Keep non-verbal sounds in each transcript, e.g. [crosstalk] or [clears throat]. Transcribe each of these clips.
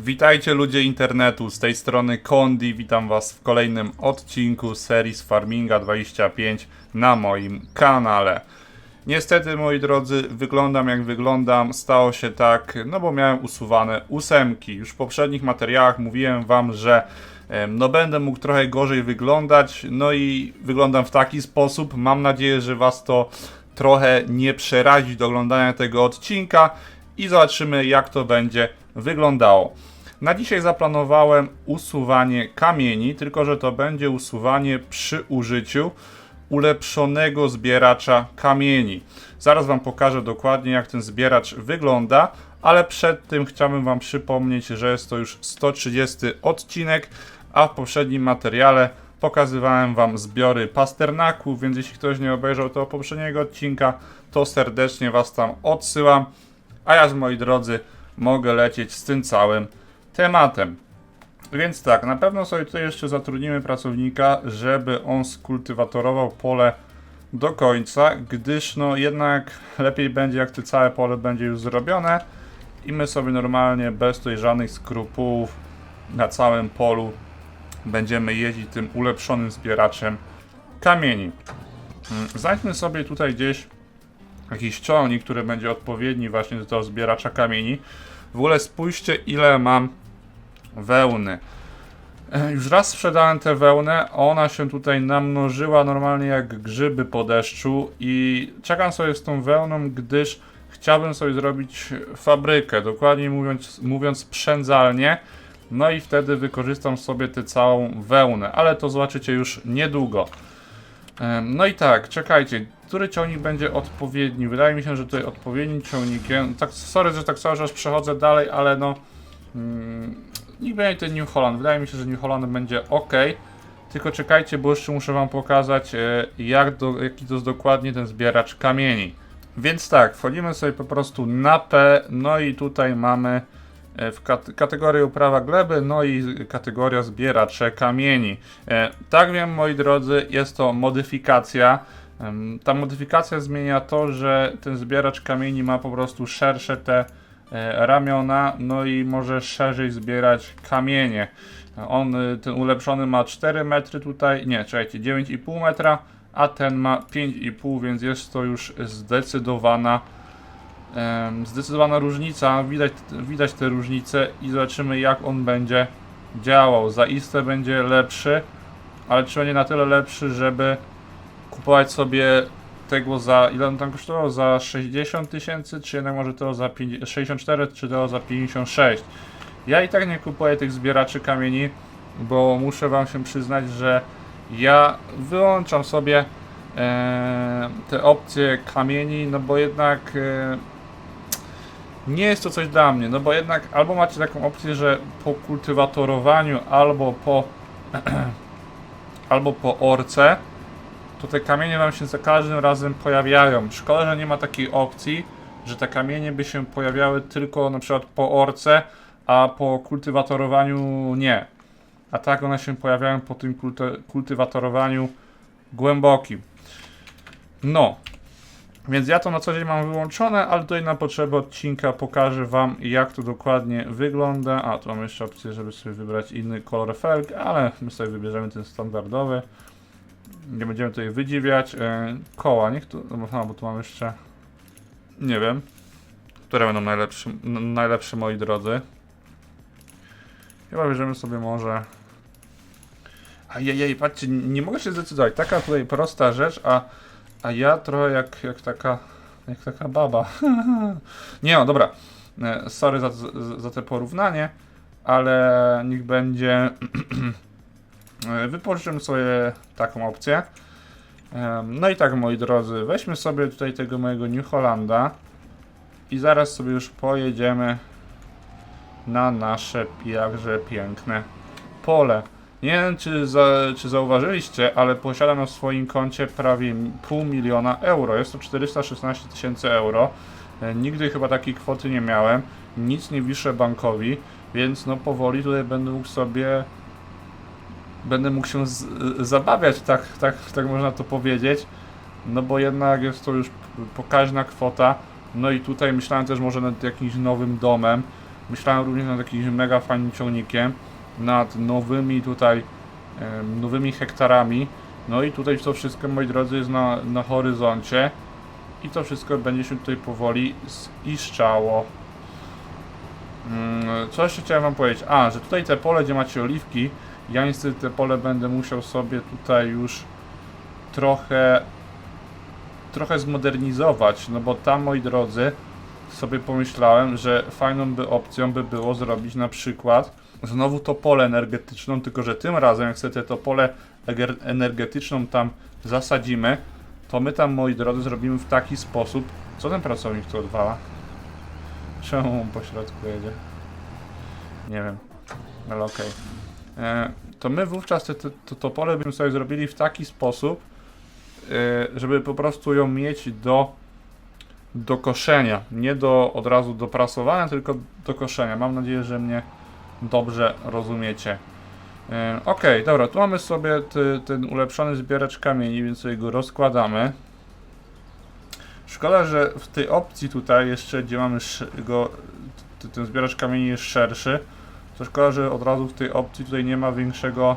Witajcie ludzie internetu, z tej strony Kondi, witam was w kolejnym odcinku serii z Farminga 25 na moim kanale. Niestety moi drodzy, wyglądam jak wyglądam, stało się tak, no bo miałem usuwane ósemki. Już w poprzednich materiałach mówiłem wam, że no będę mógł trochę gorzej wyglądać, no i wyglądam w taki sposób. Mam nadzieję, że was to trochę nie przerazi do oglądania tego odcinka i zobaczymy jak to będzie wyglądało. Na dzisiaj zaplanowałem usuwanie kamieni, tylko że to będzie usuwanie przy użyciu ulepszonego zbieracza kamieni. Zaraz Wam pokażę dokładnie jak ten zbieracz wygląda, ale przed tym chciałbym Wam przypomnieć, że jest to już 130 odcinek, a w poprzednim materiale pokazywałem Wam zbiory pasternaku, więc jeśli ktoś nie obejrzał tego poprzedniego odcinka, to serdecznie Was tam odsyłam. A ja, moi drodzy, mogę lecieć z tym całym tematem. Więc tak, na pewno sobie tutaj jeszcze zatrudnimy pracownika, żeby on skultywatorował pole do końca, gdyż no jednak lepiej będzie jak to całe pole będzie już zrobione i my sobie normalnie bez tutaj żadnych skrupułów na całym polu będziemy jeździć tym ulepszonym zbieraczem kamieni. Mm, Znajdźmy sobie tutaj gdzieś jakiś ciągnik, który będzie odpowiedni właśnie do zbieracza kamieni. W ogóle spójrzcie ile mam wełny. E, Już raz sprzedałem tę wełnę, ona się tutaj namnożyła normalnie jak grzyby po deszczu i czekam sobie z tą wełną, gdyż chciałbym sobie zrobić fabrykę, dokładniej mówiąc, mówiąc sprzędzalnię, no i wtedy wykorzystam sobie tę całą wełnę, ale to zobaczycie już niedługo. No i tak, czekajcie, który ciągnik będzie odpowiedni? Wydaje mi się, że tutaj odpowiednim ciągnikiem. Tak, sorry, że tak cały czas przechodzę dalej, ale no. Mm, niech będzie ten New Holland. Wydaje mi się, że New Holland będzie ok. Tylko czekajcie, bo jeszcze muszę Wam pokazać, e, jak do, jaki to jest dokładnie ten zbieracz kamieni. Więc tak, wchodzimy sobie po prostu na P, no i tutaj mamy w kat kategorię uprawa gleby, no i kategoria zbieracze kamieni. E, tak wiem, moi drodzy, jest to modyfikacja. Ta modyfikacja zmienia to, że ten zbieracz kamieni ma po prostu szersze te e, ramiona, no i może szerzej zbierać kamienie. On, ten ulepszony ma 4 metry tutaj, nie, czekajcie, 9,5 metra, a ten ma 5,5, więc jest to już zdecydowana zdecydowana różnica. Widać, widać te różnice i zobaczymy jak on będzie działał. Zaiste będzie lepszy, ale czy będzie na tyle lepszy, żeby kupować sobie tego za, ile on tam kosztował? Za 60 tysięcy, czy jednak może to za 50, 64, czy to za 56. Ja i tak nie kupuję tych zbieraczy kamieni, bo muszę wam się przyznać, że ja wyłączam sobie te opcje kamieni, no bo jednak nie jest to coś dla mnie, no bo jednak albo macie taką opcję, że po kultywatorowaniu albo po [clears throat] albo po orce to te kamienie wam się za każdym razem pojawiają. Szkoda, że nie ma takiej opcji, że te kamienie by się pojawiały tylko na przykład po orce, a po kultywatorowaniu nie. A tak one się pojawiają po tym kulty- kultywatorowaniu głębokim. No. Więc ja to na co dzień mam wyłączone, ale tutaj na potrzeby odcinka pokażę wam jak to dokładnie wygląda. A, tu mam jeszcze opcję, żeby sobie wybrać inny kolor felg, ale my sobie wybierzemy ten standardowy. Nie będziemy tutaj wydziwiać. E, koła, niech tu. No, bo tu mam jeszcze. Nie wiem. Które będą najlepsze, najlepsze moi drodzy. Chyba bierzemy sobie może. Ajajaj, patrzcie, nie mogę się zdecydować. Taka tutaj prosta rzecz, a, a ja trochę jak, jak taka. Jak taka baba. [laughs] nie no, dobra. E, Sorry za, za, te porównanie, ale niech będzie. [clears throat] E, Wypożyczymy sobie taką opcję. Em, No i tak, moi drodzy, weźmy sobie tutaj tego mojego New Hollanda i zaraz sobie już pojedziemy na nasze jakże piękne pole. Nie wiem, czy, za, czy zauważyliście, ale posiadam na swoim koncie prawie pół miliona euro. Jest to 416 tysięcy euro. E, Nigdy chyba takiej kwoty nie miałem. Nic nie wiszę bankowi, więc no powoli tutaj będę mógł sobie będę mógł się z, zabawiać, tak, tak, tak można to powiedzieć. No bo jednak jest to już pokaźna kwota. No i tutaj myślałem też może nad jakimś nowym domem. Myślałem również nad jakimś mega fajnym ciągnikiem, nad nowymi tutaj, nowymi hektarami. No i tutaj to wszystko, moi drodzy, jest na, na horyzoncie. I to wszystko będzie się tutaj powoli ziszczało. Mm, Co jeszcze chciałem wam powiedzieć? A, że tutaj te pole, gdzie macie oliwki, ja niestety te pole będę musiał sobie tutaj już trochę trochę zmodernizować, no bo tam, moi drodzy, sobie pomyślałem, że fajną by opcją by było zrobić na przykład znowu to pole energetyczną, tylko że tym razem, jak sobie to pole energetyczną tam zasadzimy, to my tam, moi drodzy, zrobimy w taki sposób, co ten pracownik tu odwala? Czemu on po środku jedzie? Nie wiem, ale okej. E, To my wówczas te, te, to, to pole byśmy sobie zrobili w taki sposób, e, żeby po prostu ją mieć do, do koszenia. Nie do od razu do prasowania, tylko do koszenia. Mam nadzieję, że mnie dobrze rozumiecie. E, Ok, dobra, tu mamy sobie ty, ten ulepszony zbieracz kamieni, więc sobie go rozkładamy. Szkoda, że w tej opcji tutaj jeszcze, gdzie mamy go, ten zbieracz kamieni jest szerszy, to szkoda, że od razu w tej opcji tutaj nie ma większego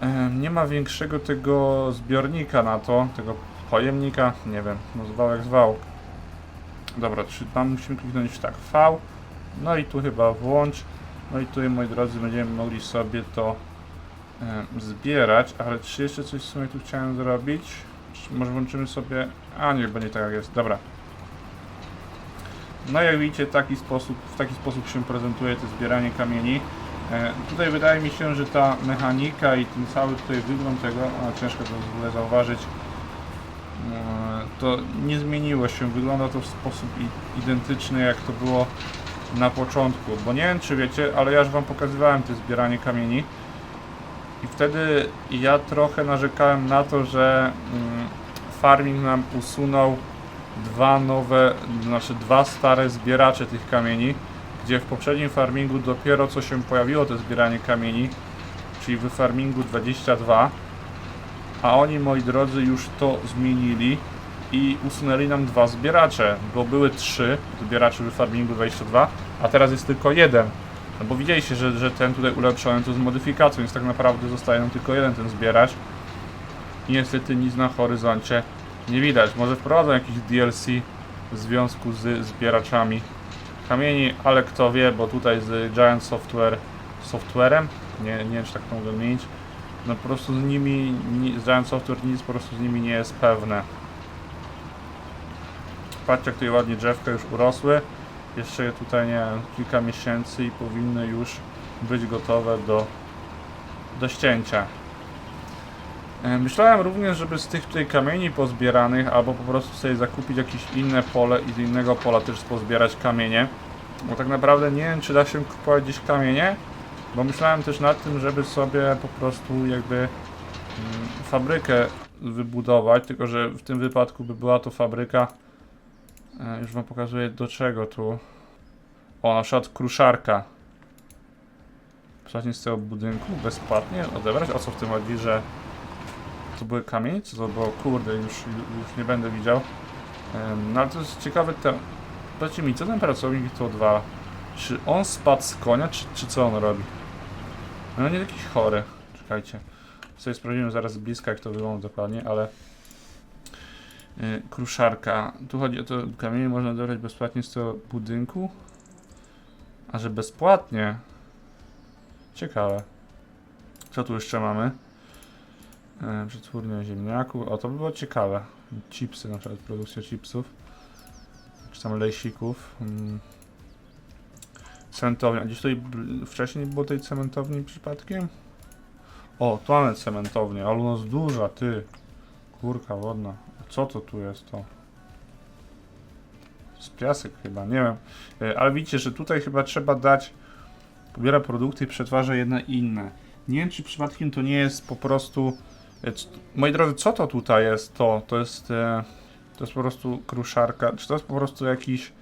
em, nie ma większego tego zbiornika na to, tego pojemnika, nie wiem, no zwał jak zwał. Dobra, czy tam musimy kliknąć tak V, no i tu chyba włącz, no i tutaj moi drodzy będziemy mogli sobie to em, zbierać, ale czy jeszcze coś w sumie tu chciałem zrobić? Czy może włączymy sobie, a nie, będzie tak jak jest, dobra. No jak widzicie, taki sposób, w taki sposób się prezentuje to zbieranie kamieni. E, tutaj wydaje mi się, że ta mechanika i ten cały tutaj wygląd tego, a ciężko to w ogóle zauważyć, e, to nie zmieniło się. Wygląda to w sposób identyczny jak to było na początku. Bo nie wiem czy wiecie, ale ja już wam pokazywałem to zbieranie kamieni. I wtedy ja trochę narzekałem na to, że mm, farming nam usunął dwa nowe, znaczy dwa stare zbieracze tych kamieni, gdzie w poprzednim farmingu dopiero co się pojawiło to zbieranie kamieni, czyli w farmingu 22, a oni moi drodzy już to zmienili i usunęli nam dwa zbieracze, bo były trzy zbieracze w farmingu 22, a teraz jest tylko jeden. No bo widzieliście, że, że ten tutaj ulepszony to z modyfikacją, więc tak naprawdę zostaje nam tylko jeden ten zbieracz. I niestety nic na horyzoncie nie widać. Może wprowadzą jakiś DLC w związku z zbieraczami kamieni, ale kto wie, bo tutaj z Giant Software softwarem, nie, nie wiem czy tak to mogę mieć, no po prostu z nimi, ni- z Giant Software nic po prostu z nimi nie jest pewne. Patrzcie jak tutaj ładnie drzewka już urosły. Jeszcze je tutaj nie wiem, kilka miesięcy i powinny już być gotowe do, do ścięcia. E, Myślałem również, żeby z tych tutaj kamieni pozbieranych, albo po prostu sobie zakupić jakieś inne pole i z innego pola też pozbierać kamienie. Bo tak naprawdę nie wiem, czy da się kupować gdzieś kamienie, bo myślałem też nad tym, żeby sobie po prostu jakby mm, fabrykę wybudować, tylko że w tym wypadku by była to fabryka, już wam pokazuję do czego tu. O, na przykład kruszarka. Płatnie z tego budynku bezpłatnie odebrać? O co w tym chodzi, że to były kamienie? Co to było? Kurde, już, już nie będę widział. No ale to jest ciekawy temat. Powiedzcie mi, co ten pracownik tu odwala? Czy on spadł z konia, czy, czy co on robi? No nie jakiś chory. Czekajcie. Sobie sprawdzimy zaraz z bliska, jak to wygląda dokładnie, ale... Yy, kruszarka. Tu chodzi o to, kamienie można odebrać bezpłatnie z tego budynku? A że bezpłatnie? Ciekawe. Co tu jeszcze mamy? E, Przetwórnia ziemniaków. O, to by było ciekawe. Chipsy, na przykład produkcja chipsów. Czy tam lejsików. Mm. Cementownia. Gdzieś tutaj wcześniej nie było tej cementowni przypadkiem? O, tu mamy cementownię, ale u nas duża, ty. Kurka wodna. Co to tu jest to? Z piasek chyba, nie wiem. E, Ale widzicie, że tutaj chyba trzeba dać pobiera produkty i przetwarza jedne inne. Nie wiem, czy przypadkiem to nie jest po prostu E, Moi drodzy, co to tutaj jest? To, to jest. E, to jest po prostu kruszarka. Czy to jest po prostu jakiś.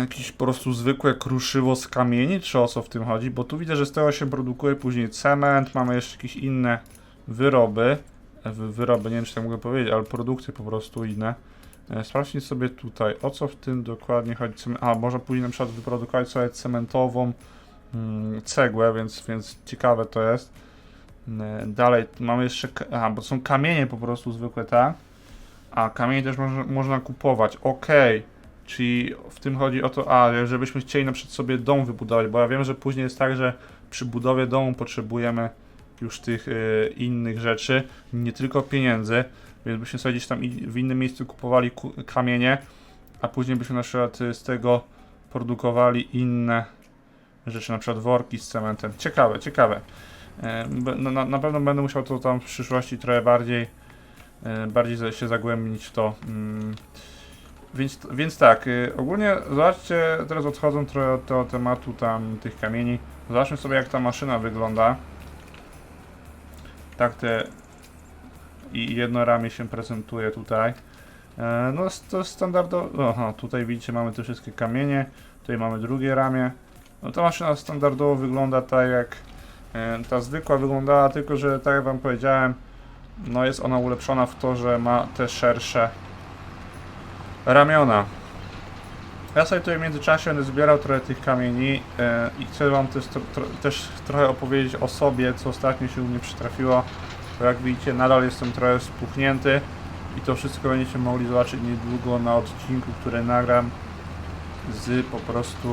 Jakiś po prostu zwykłe kruszywo z kamieni, czy o co w tym chodzi? Bo tu widzę, że z tego się produkuje później cement, mamy jeszcze jakieś inne wyroby. Wy- wyroby, nie wiem czy tak mogę powiedzieć, ale produkty po prostu inne. E, Sprawdźmy sobie tutaj, o co w tym dokładnie chodzi. A, można później na przykład wyprodukować sobie cementową mm, cegłę, więc, więc ciekawe to jest. E, Dalej mamy jeszcze, aha, bo są kamienie po prostu zwykłe, tak? A kamienie też można, można kupować, okej. Czyli w tym chodzi o to, a, żebyśmy chcieli na przykład sobie dom wybudować, bo ja wiem, że później jest tak, że przy budowie domu potrzebujemy już tych y, innych rzeczy, nie tylko pieniędzy, więc byśmy sobie gdzieś tam w innym miejscu kupowali ku- kamienie, a później byśmy na przykład y, z tego produkowali inne rzeczy, na przykład worki z cementem. Ciekawe, ciekawe. E, b- no, na, na pewno będę musiał to tam w przyszłości trochę bardziej, e, bardziej się zagłębić w to. Mm. Więc, więc tak, ogólnie zobaczcie, teraz odchodząc trochę od tego tematu tam tych kamieni, zobaczmy sobie jak ta maszyna wygląda. Tak te i jedno ramię się prezentuje tutaj. E, no to standardowo, aha, tutaj widzicie mamy te wszystkie kamienie, tutaj mamy drugie ramię. No ta maszyna standardowo wygląda tak jak e, ta zwykła wyglądała, tylko że tak jak wam powiedziałem, no jest ona ulepszona w to, że ma te szersze ramiona. Ja sobie tutaj w międzyczasie będę zbierał trochę tych kamieni e, i chcę wam też, tro, tro, też trochę opowiedzieć o sobie, co ostatnio się u mnie przytrafiło. Bo jak widzicie, nadal jestem trochę spuchnięty i to wszystko będziecie mogli zobaczyć niedługo na odcinku, który nagram z po prostu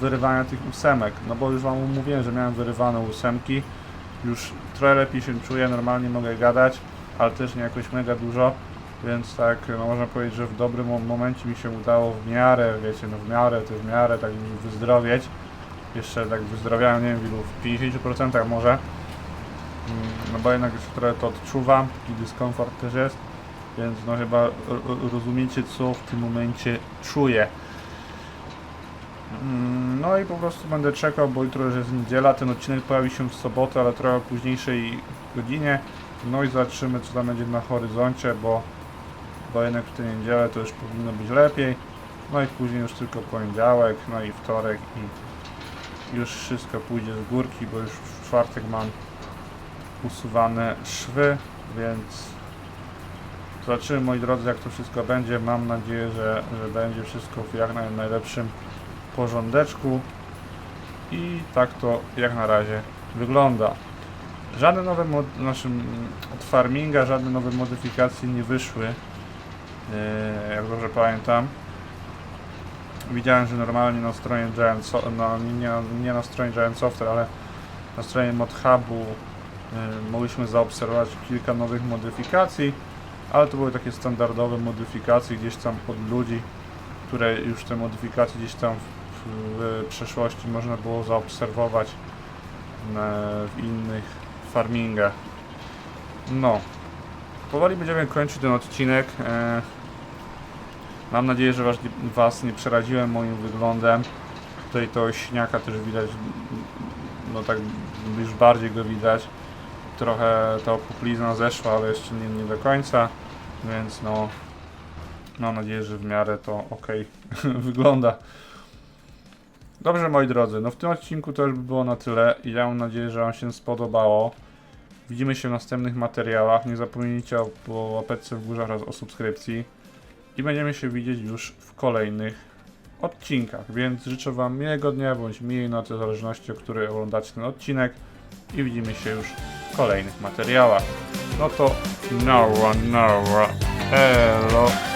wyrywania tych ósemek. No bo już wam mówiłem, że miałem wyrywane ósemki. Już trochę lepiej się czuję, normalnie mogę gadać, ale też nie jakoś mega dużo. Więc tak, no można powiedzieć, że w dobrym mo- momencie mi się udało w miarę, wiecie, no w miarę, to w miarę tak wyzdrowieć. Jeszcze tak wyzdrowiałem, nie wiem w ilu, w 50% może. Mm, No bo jednak jeszcze trochę to odczuwam, taki dyskomfort też jest. Więc no chyba ro- ro- rozumiecie co w tym momencie czuję. Mm, No i po prostu będę czekał, bo jutro już jest niedziela, ten odcinek pojawi się w sobotę, ale trochę późniejszej godzinie. No i zobaczymy co tam będzie na horyzoncie, bo, bo jednak w tę niedzielę to już powinno być lepiej. No i później już tylko poniedziałek, no i wtorek i już wszystko pójdzie z górki, bo już w czwartek mam usuwane szwy, więc zobaczymy moi drodzy jak to wszystko będzie. Mam nadzieję, że, że będzie wszystko w jak naj- najlepszym porządeczku i tak to jak na razie wygląda. Żadne nowe naszym od farminga, żadne nowe modyfikacje nie wyszły. Yy, jak dobrze pamiętam. Widziałem, że normalnie na stronie Giant, so, no, nie, nie, na stronie Giant Software, ale na stronie ModHubu yy, mogliśmy zaobserwować kilka nowych modyfikacji, ale to były takie standardowe modyfikacje gdzieś tam od ludzi, które już te modyfikacje gdzieś tam w, w przeszłości można było zaobserwować e, w innych farmingach. No, powoli będziemy kończyć ten odcinek. E, Mam nadzieję, że was, nie przeraziłem moim wyglądem. Tutaj to śniaka też widać, no tak już bardziej go widać. Trochę ta opuklizna zeszła, ale jeszcze nie, nie do końca, więc no mam nadzieję, że w miarę to ok [laughs] wygląda. Dobrze moi drodzy, no w tym odcinku to już by było na tyle ja mam nadzieję, że Wam się spodobało. Widzimy się w następnych materiałach. Nie zapomnijcie o, łapeczce w górze oraz o subskrypcji. I będziemy się widzieć już w kolejnych odcinkach. Więc życzę Wam miłego dnia bądź miłej nocy, w zależności o której oglądacie ten odcinek. I widzimy się już w kolejnych materiałach. No to no one. Elo.